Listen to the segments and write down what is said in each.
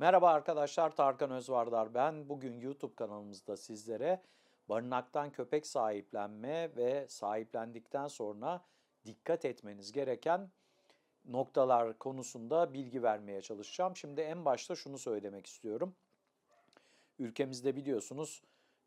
Merhaba arkadaşlar, Tarkan Özvardar ben. Bugün YouTube kanalımızda sizlere barınaktan köpek sahiplenme ve sahiplendikten sonra dikkat etmeniz gereken noktalar konusunda bilgi vermeye çalışacağım. Şimdi en başta şunu söylemek istiyorum. Ülkemizde biliyorsunuz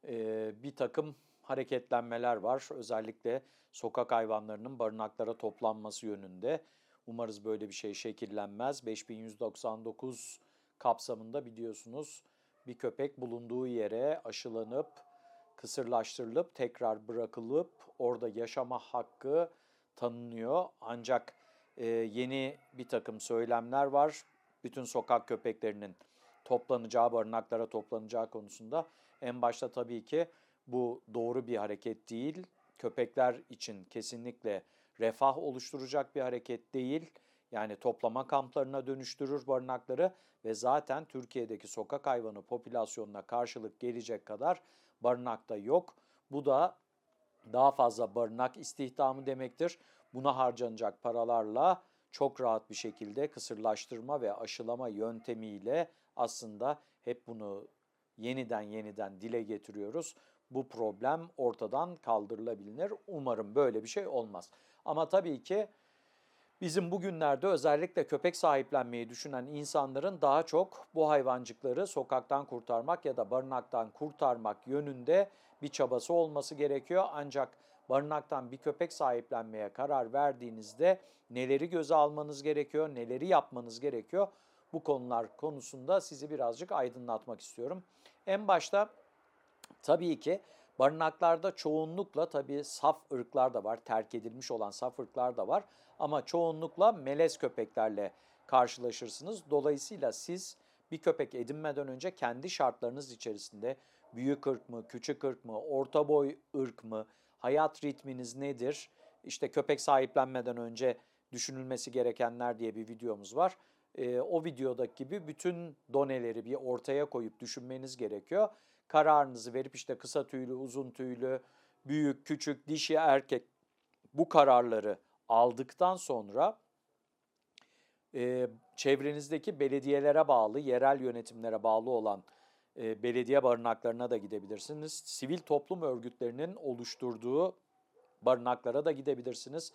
e, bir takım hareketlenmeler var. Özellikle sokak hayvanlarının barınaklara toplanması yönünde. Umarız böyle bir şey şekillenmez. 5199 kapsamında biliyorsunuz bir köpek bulunduğu yere aşılanıp kısırlaştırılıp tekrar bırakılıp orada yaşama hakkı tanınıyor. Ancak e, yeni bir takım söylemler var. Bütün sokak köpeklerinin toplanacağı, barınaklara toplanacağı konusunda. En başta tabii ki bu doğru bir hareket değil. Köpekler için kesinlikle refah oluşturacak bir hareket değil. Yani toplama kamplarına dönüştürür barınakları ve zaten Türkiye'deki sokak hayvanı popülasyonuna karşılık gelecek kadar barınakta yok. Bu da daha fazla barınak istihdamı demektir. Buna harcanacak paralarla çok rahat bir şekilde kısırlaştırma ve aşılama yöntemiyle aslında hep bunu yeniden yeniden dile getiriyoruz. Bu problem ortadan kaldırılabilir. Umarım böyle bir şey olmaz. Ama tabii ki Bizim bugünlerde özellikle köpek sahiplenmeyi düşünen insanların daha çok bu hayvancıkları sokaktan kurtarmak ya da barınaktan kurtarmak yönünde bir çabası olması gerekiyor. Ancak barınaktan bir köpek sahiplenmeye karar verdiğinizde neleri göze almanız gerekiyor, neleri yapmanız gerekiyor bu konular konusunda sizi birazcık aydınlatmak istiyorum. En başta tabii ki Barınaklarda çoğunlukla tabii saf ırklar da var, terk edilmiş olan saf ırklar da var ama çoğunlukla melez köpeklerle karşılaşırsınız. Dolayısıyla siz bir köpek edinmeden önce kendi şartlarınız içerisinde büyük ırk mı, küçük ırk mı, orta boy ırk mı, hayat ritminiz nedir? İşte köpek sahiplenmeden önce düşünülmesi gerekenler diye bir videomuz var. E, o videodaki gibi bütün doneleri bir ortaya koyup düşünmeniz gerekiyor kararınızı verip işte kısa tüylü, uzun tüylü, büyük, küçük, dişi, erkek bu kararları aldıktan sonra e, çevrenizdeki belediyelere bağlı, yerel yönetimlere bağlı olan e, belediye barınaklarına da gidebilirsiniz. Sivil toplum örgütlerinin oluşturduğu barınaklara da gidebilirsiniz.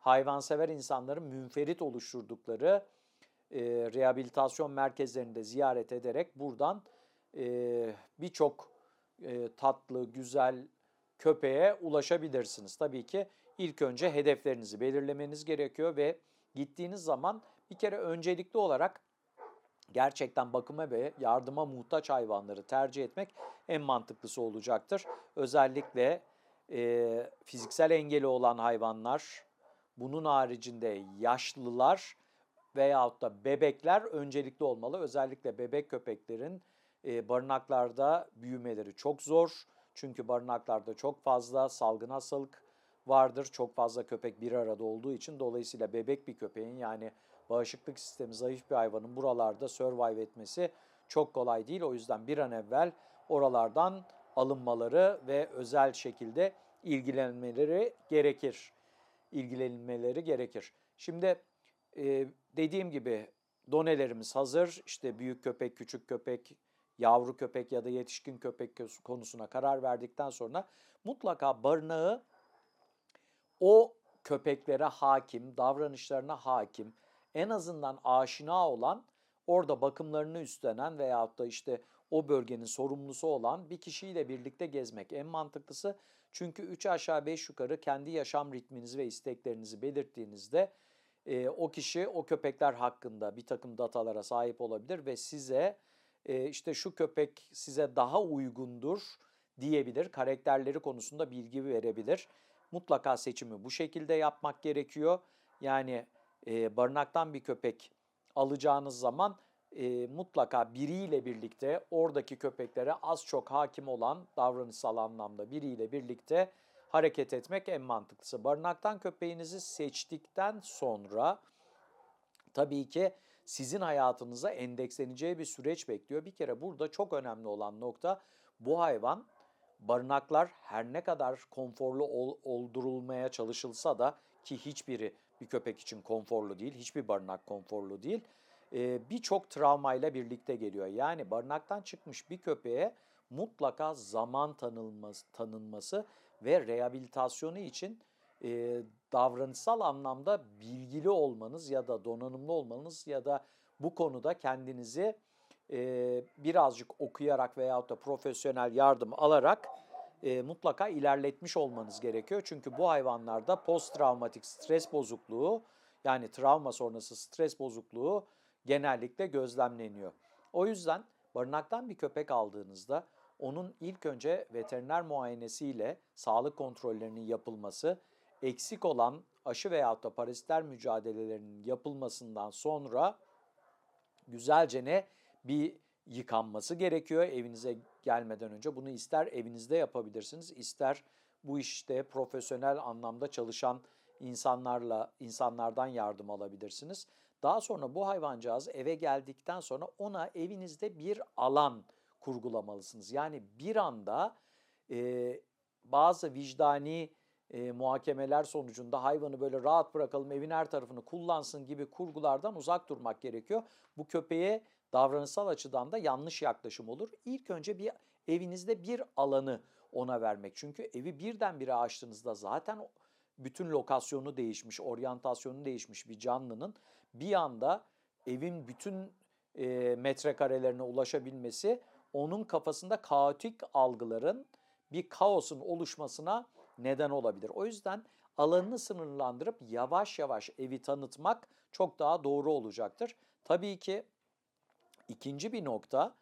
Hayvansever insanların münferit oluşturdukları e, rehabilitasyon merkezlerinde ziyaret ederek buradan e, birçok e, tatlı, güzel köpeğe ulaşabilirsiniz. Tabii ki ilk önce hedeflerinizi belirlemeniz gerekiyor ve gittiğiniz zaman bir kere öncelikli olarak gerçekten bakıma ve yardıma muhtaç hayvanları tercih etmek en mantıklısı olacaktır. Özellikle e, fiziksel engeli olan hayvanlar, bunun haricinde yaşlılar veyahut da bebekler öncelikli olmalı. Özellikle bebek köpeklerin e, barınaklarda büyümeleri çok zor. Çünkü barınaklarda çok fazla salgın hastalık vardır. Çok fazla köpek bir arada olduğu için dolayısıyla bebek bir köpeğin yani bağışıklık sistemi zayıf bir hayvanın buralarda survive etmesi çok kolay değil. O yüzden bir an evvel oralardan alınmaları ve özel şekilde ilgilenmeleri gerekir. İlgilenmeleri gerekir. Şimdi e, dediğim gibi donelerimiz hazır. İşte büyük köpek, küçük köpek, yavru köpek ya da yetişkin köpek konusuna karar verdikten sonra mutlaka barınağı o köpeklere hakim, davranışlarına hakim, en azından aşina olan, orada bakımlarını üstlenen veyahut da işte o bölgenin sorumlusu olan bir kişiyle birlikte gezmek en mantıklısı. Çünkü 3 aşağı 5 yukarı kendi yaşam ritminizi ve isteklerinizi belirttiğinizde e, o kişi o köpekler hakkında bir takım datalara sahip olabilir ve size e, işte şu köpek size daha uygundur diyebilir. Karakterleri konusunda bilgi verebilir. Mutlaka seçimi bu şekilde yapmak gerekiyor. Yani barınaktan bir köpek alacağınız zaman mutlaka biriyle birlikte oradaki köpeklere az çok hakim olan davranışsal anlamda biriyle birlikte hareket etmek en mantıklısı. Barınaktan köpeğinizi seçtikten sonra tabii ki sizin hayatınıza endeksleneceği bir süreç bekliyor. Bir kere burada çok önemli olan nokta bu hayvan barınaklar her ne kadar konforlu ol, oldurulmaya çalışılsa da ki hiçbiri bir köpek için konforlu değil, hiçbir barınak konforlu değil. e, birçok travmayla birlikte geliyor. Yani barınaktan çıkmış bir köpeğe mutlaka zaman tanınması, tanınması ve rehabilitasyonu için e, davranışsal anlamda bilgili olmanız ya da donanımlı olmanız ya da bu konuda kendinizi e, birazcık okuyarak veyahut da profesyonel yardım alarak e, mutlaka ilerletmiş olmanız gerekiyor. Çünkü bu hayvanlarda post travmatik stres bozukluğu yani travma sonrası stres bozukluğu genellikle gözlemleniyor. O yüzden barınaktan bir köpek aldığınızda onun ilk önce veteriner muayenesiyle sağlık kontrollerinin yapılması, eksik olan aşı veyahut da parazitler mücadelelerinin yapılmasından sonra güzelce ne bir yıkanması gerekiyor evinize gelmeden önce. Bunu ister evinizde yapabilirsiniz, ister bu işte profesyonel anlamda çalışan insanlarla insanlardan yardım alabilirsiniz. Daha sonra bu hayvancağız eve geldikten sonra ona evinizde bir alan kurgulamalısınız. Yani bir anda e, bazı vicdani e, muhakemeler sonucunda hayvanı böyle rahat bırakalım, evin her tarafını kullansın gibi kurgulardan uzak durmak gerekiyor. Bu köpeğe davranışsal açıdan da yanlış yaklaşım olur. İlk önce bir evinizde bir alanı ona vermek. Çünkü evi birdenbire açtığınızda zaten bütün lokasyonu değişmiş, oryantasyonu değişmiş bir canlının bir anda evin bütün e, metrekarelerine ulaşabilmesi onun kafasında kaotik algıların bir kaosun oluşmasına neden olabilir. O yüzden alanını sınırlandırıp yavaş yavaş evi tanıtmak çok daha doğru olacaktır. Tabii ki ikinci bir nokta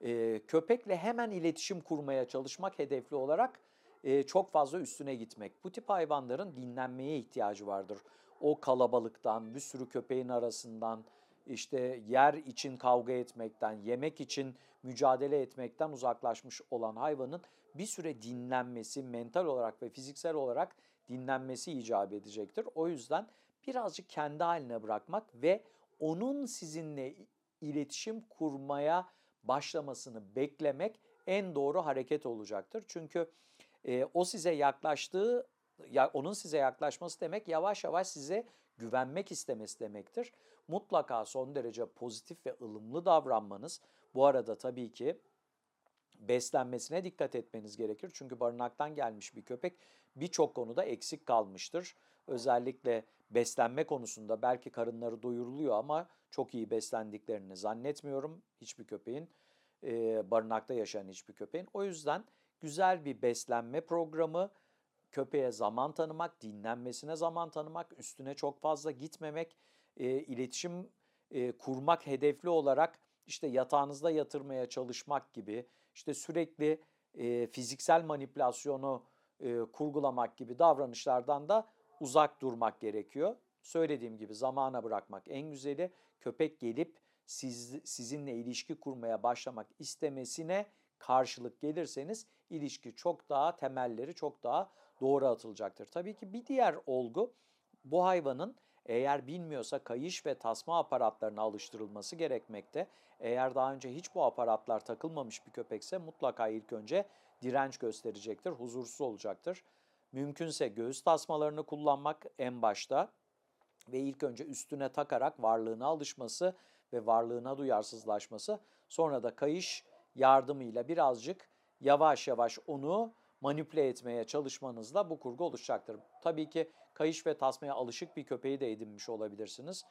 e, köpekle hemen iletişim kurmaya çalışmak hedefli olarak e, çok fazla üstüne gitmek. Bu tip hayvanların dinlenmeye ihtiyacı vardır. O kalabalıktan, bir sürü köpeğin arasından, işte yer için kavga etmekten, yemek için mücadele etmekten uzaklaşmış olan hayvanın bir süre dinlenmesi, mental olarak ve fiziksel olarak dinlenmesi icap edecektir. O yüzden birazcık kendi haline bırakmak ve onun sizinle iletişim kurmaya başlamasını beklemek en doğru hareket olacaktır. Çünkü e, o size yaklaştığı, ya, onun size yaklaşması demek yavaş yavaş size güvenmek istemesi demektir. Mutlaka son derece pozitif ve ılımlı davranmanız. Bu arada tabii ki beslenmesine dikkat etmeniz gerekir. Çünkü barınaktan gelmiş bir köpek birçok konuda eksik kalmıştır. Özellikle beslenme konusunda belki karınları doyuruluyor ama çok iyi beslendiklerini zannetmiyorum hiçbir köpeğin, barınakta yaşayan hiçbir köpeğin. O yüzden güzel bir beslenme programı, köpeğe zaman tanımak, dinlenmesine zaman tanımak, üstüne çok fazla gitmemek, e, iletişim e, kurmak hedefli olarak işte yatağınızda yatırmaya çalışmak gibi, işte sürekli e, fiziksel manipülasyonu e, kurgulamak gibi davranışlardan da uzak durmak gerekiyor. Söylediğim gibi zamana bırakmak en güzeli. Köpek gelip siz, sizinle ilişki kurmaya başlamak istemesine karşılık gelirseniz ilişki çok daha temelleri çok daha doğru atılacaktır. Tabii ki bir diğer olgu bu hayvanın eğer bilmiyorsa kayış ve tasma aparatlarına alıştırılması gerekmekte. Eğer daha önce hiç bu aparatlar takılmamış bir köpekse mutlaka ilk önce direnç gösterecektir, huzursuz olacaktır. Mümkünse göğüs tasmalarını kullanmak en başta ve ilk önce üstüne takarak varlığına alışması ve varlığına duyarsızlaşması sonra da kayış yardımıyla birazcık yavaş yavaş onu manipüle etmeye çalışmanızla bu kurgu oluşacaktır. Tabii ki kayış ve tasmaya alışık bir köpeği de edinmiş olabilirsiniz.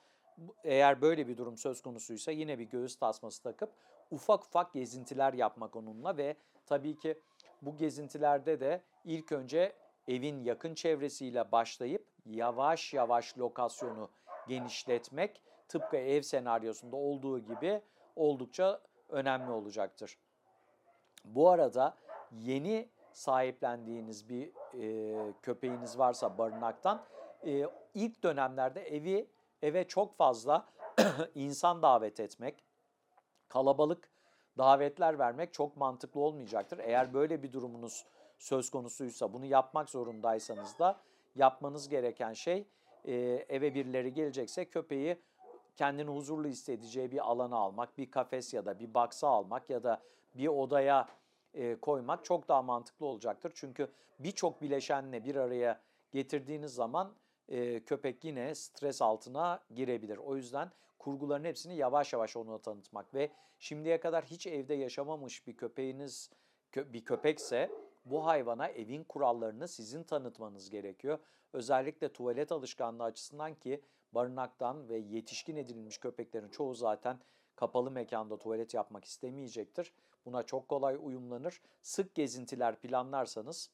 Eğer böyle bir durum söz konusuysa yine bir göğüs tasması takıp ufak ufak gezintiler yapmak onunla ve tabii ki bu gezintilerde de ilk önce evin yakın çevresiyle başlayıp yavaş yavaş lokasyonu genişletmek tıpkı ev senaryosunda olduğu gibi oldukça önemli olacaktır. Bu arada yeni sahiplendiğiniz bir e, köpeğiniz varsa barınaktan e, ilk dönemlerde evi eve çok fazla insan davet etmek, kalabalık davetler vermek çok mantıklı olmayacaktır. Eğer böyle bir durumunuz söz konusuysa bunu yapmak zorundaysanız da yapmanız gereken şey e, eve birileri gelecekse köpeği kendini huzurlu hissedeceği bir alana almak, bir kafes ya da bir baksa almak ya da bir odaya e, koymak çok daha mantıklı olacaktır. Çünkü birçok bileşenle bir araya getirdiğiniz zaman e, köpek yine stres altına girebilir. O yüzden kurguların hepsini yavaş yavaş ona tanıtmak ve şimdiye kadar hiç evde yaşamamış bir köpeğiniz bir köpekse bu hayvana evin kurallarını sizin tanıtmanız gerekiyor. Özellikle tuvalet alışkanlığı açısından ki barınaktan ve yetişkin edilmiş köpeklerin çoğu zaten kapalı mekanda tuvalet yapmak istemeyecektir. Buna çok kolay uyumlanır. Sık gezintiler planlarsanız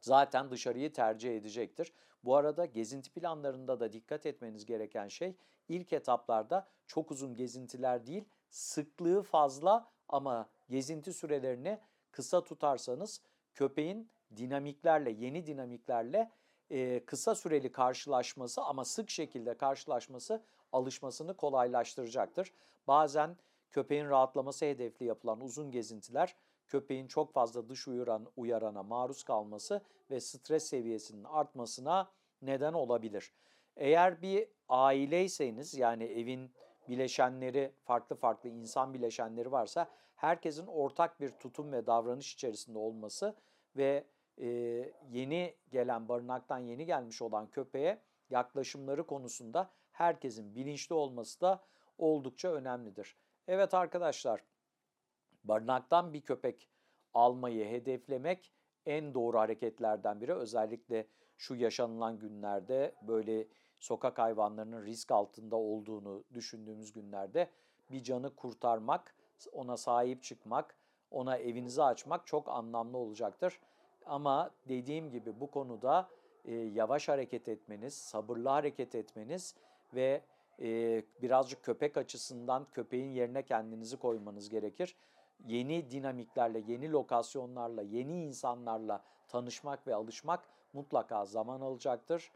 zaten dışarıyı tercih edecektir. Bu arada gezinti planlarında da dikkat etmeniz gereken şey ilk etaplarda çok uzun gezintiler değil, sıklığı fazla ama gezinti sürelerini kısa tutarsanız köpeğin dinamiklerle, yeni dinamiklerle e, kısa süreli karşılaşması ama sık şekilde karşılaşması alışmasını kolaylaştıracaktır. Bazen köpeğin rahatlaması hedefli yapılan uzun gezintiler köpeğin çok fazla dış uyuran, uyarana maruz kalması ve stres seviyesinin artmasına neden olabilir. Eğer bir aileyseniz yani evin bileşenleri farklı farklı insan bileşenleri varsa herkesin ortak bir tutum ve davranış içerisinde olması ve e, yeni gelen barınaktan yeni gelmiş olan köpeğe yaklaşımları konusunda herkesin bilinçli olması da oldukça önemlidir. Evet arkadaşlar barınaktan bir köpek almayı hedeflemek en doğru hareketlerden biri. Özellikle şu yaşanılan günlerde böyle sokak hayvanlarının risk altında olduğunu düşündüğümüz günlerde bir canı kurtarmak, ona sahip çıkmak, ona evinizi açmak çok anlamlı olacaktır. Ama dediğim gibi bu konuda e, yavaş hareket etmeniz, sabırlı hareket etmeniz ve e, birazcık köpek açısından köpeğin yerine kendinizi koymanız gerekir. Yeni dinamiklerle, yeni lokasyonlarla, yeni insanlarla tanışmak ve alışmak mutlaka zaman alacaktır.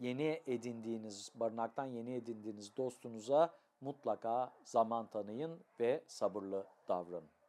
Yeni edindiğiniz, barınaktan yeni edindiğiniz dostunuza mutlaka zaman tanıyın ve sabırlı davranın.